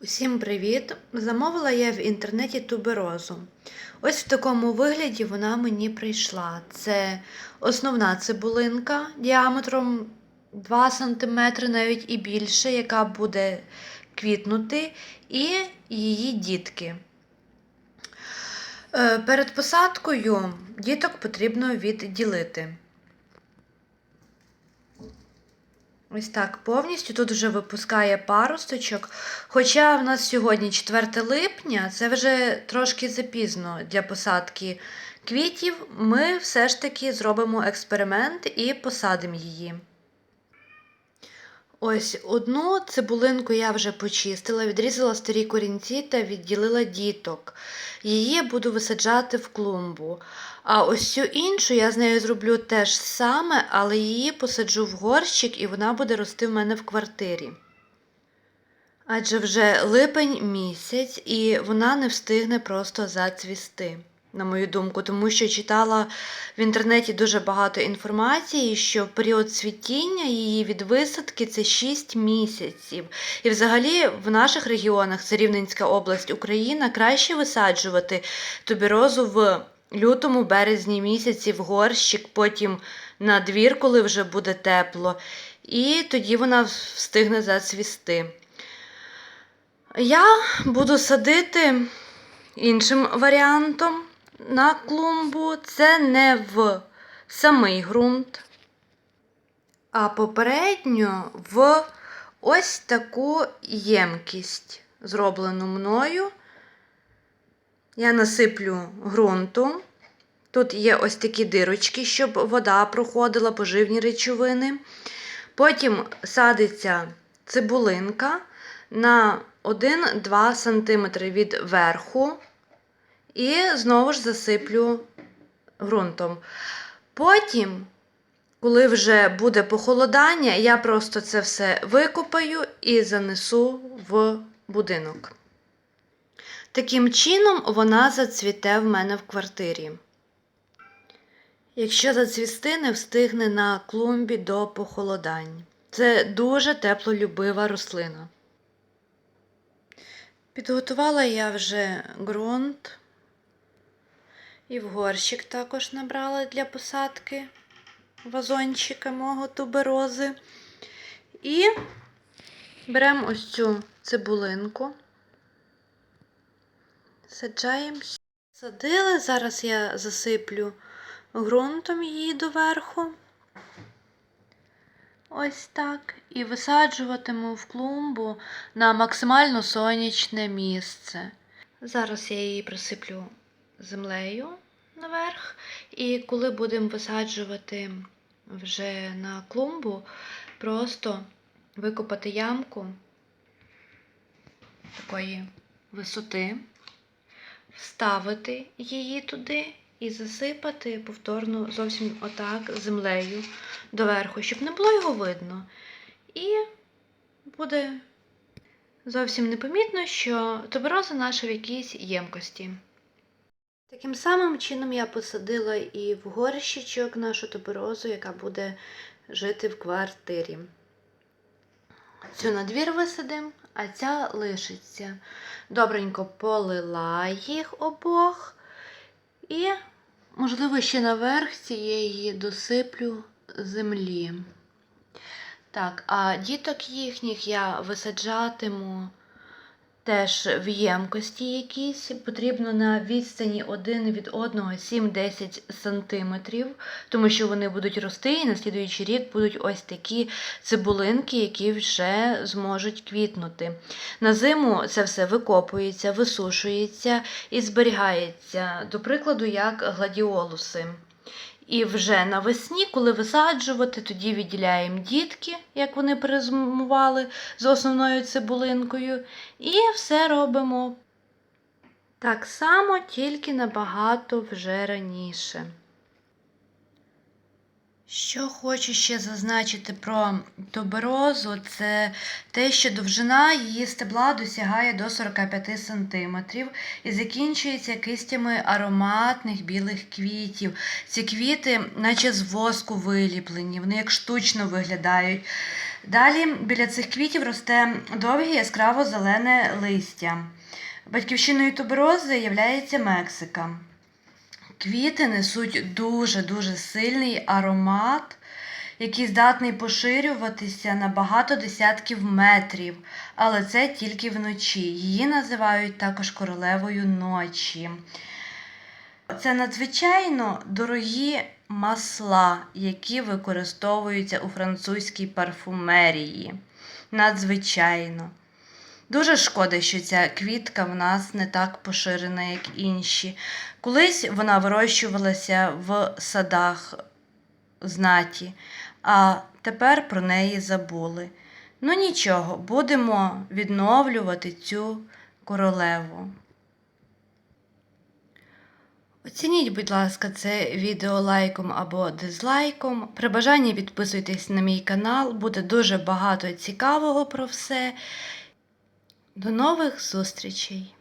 Усім привіт! Замовила я в інтернеті туберозу. Ось в такому вигляді вона мені прийшла. Це основна цибулинка діаметром 2 см, навіть і більше, яка буде квітнути, і її дітки. Е, Перед посадкою діток потрібно відділити. Ось так повністю. Тут вже випускає паросточок. Хоча в нас сьогодні 4 липня, це вже трошки запізно для посадки квітів. Ми все ж таки зробимо експеримент і посадимо її. Ось одну цибулинку я вже почистила, відрізала старі корінці та відділила діток. Її буду висаджати в клумбу. А ось цю іншу я з нею зроблю те ж саме, але її посаджу в горщик і вона буде рости в мене в квартирі. Адже вже липень місяць і вона не встигне просто зацвісти, на мою думку, тому що читала в інтернеті дуже багато інформації, що період цвітіння її від висадки це 6 місяців. І взагалі в наших регіонах, це Рівненська область, Україна, краще висаджувати туберозу в лютому, березні місяці в горщик, потім на двір, коли вже буде тепло, і тоді вона встигне зацвісти. Я буду садити іншим варіантом на клумбу. Це не в самий ґрунт, а попередньо в ось таку ємкість, зроблену мною. Я насиплю ґрунту. Тут є ось такі дирочки, щоб вода проходила поживні речовини. Потім садиться цибулинка на 1-2 см від верху і знову ж засиплю ґрунтом. Потім, коли вже буде похолодання, я просто це все викопаю і занесу в будинок. Таким чином вона зацвіте в мене в квартирі. Якщо зацвісти, не встигне на клумбі до похолодань. Це дуже теплолюбива рослина. Підготувала я вже ґрунт і в горщик також набрала для посадки вазончика мого туберози. І беремо ось цю цибулинку, саджаємо. Садили, зараз я засиплю ґрунтом її доверху. Ось так. І висаджуватиму в клумбу на максимально сонячне місце. Зараз я її присиплю землею наверх. І коли будемо висаджувати вже на клумбу, просто викопати ямку такої висоти, вставити її туди і засипати повторно зовсім отак землею доверху, щоб не було його видно. І буде зовсім непомітно, що тубероза наша в якійсь ємкості. Таким самим чином я посадила і в горщичок нашу туберозу, яка буде жити в квартирі. Цю на двір висадимо, а ця лишиться. Добренько полила їх обох. І, можливо, ще наверх цієї досиплю землі. Так, а діток їхніх я висаджатиму теж в ємкості якісь. Потрібно на відстані один від одного 7-10 см, тому що вони будуть рости і на слідуючий рік будуть ось такі цибулинки, які вже зможуть квітнути. На зиму це все викопується, висушується і зберігається, до прикладу, як гладіолуси. І вже навесні, коли висаджувати, тоді відділяємо дітки, як вони перезимували з основною цибулинкою. І все робимо так само, тільки набагато вже раніше. Що хочу ще зазначити про туберозу, це те, що довжина її стебла досягає до 45 см і закінчується кистями ароматних білих квітів. Ці квіти, наче з воску виліплені, вони як штучно виглядають. Далі біля цих квітів росте довге яскраво зелене листя. Батьківщиною туберози є Мексика. Квіти несуть дуже-дуже сильний аромат, який здатний поширюватися на багато десятків метрів, але це тільки вночі. Її називають також королевою ночі. Це надзвичайно дорогі масла, які використовуються у французькій парфумерії. Надзвичайно. Дуже шкода, що ця квітка в нас не так поширена, як інші. Колись вона вирощувалася в садах знаті, а тепер про неї забули. Ну нічого, будемо відновлювати цю королеву. Оцініть, будь ласка, це відео лайком або дизлайком. При бажанні підписуйтесь на мій канал, буде дуже багато цікавого про все. До нових зустрічей!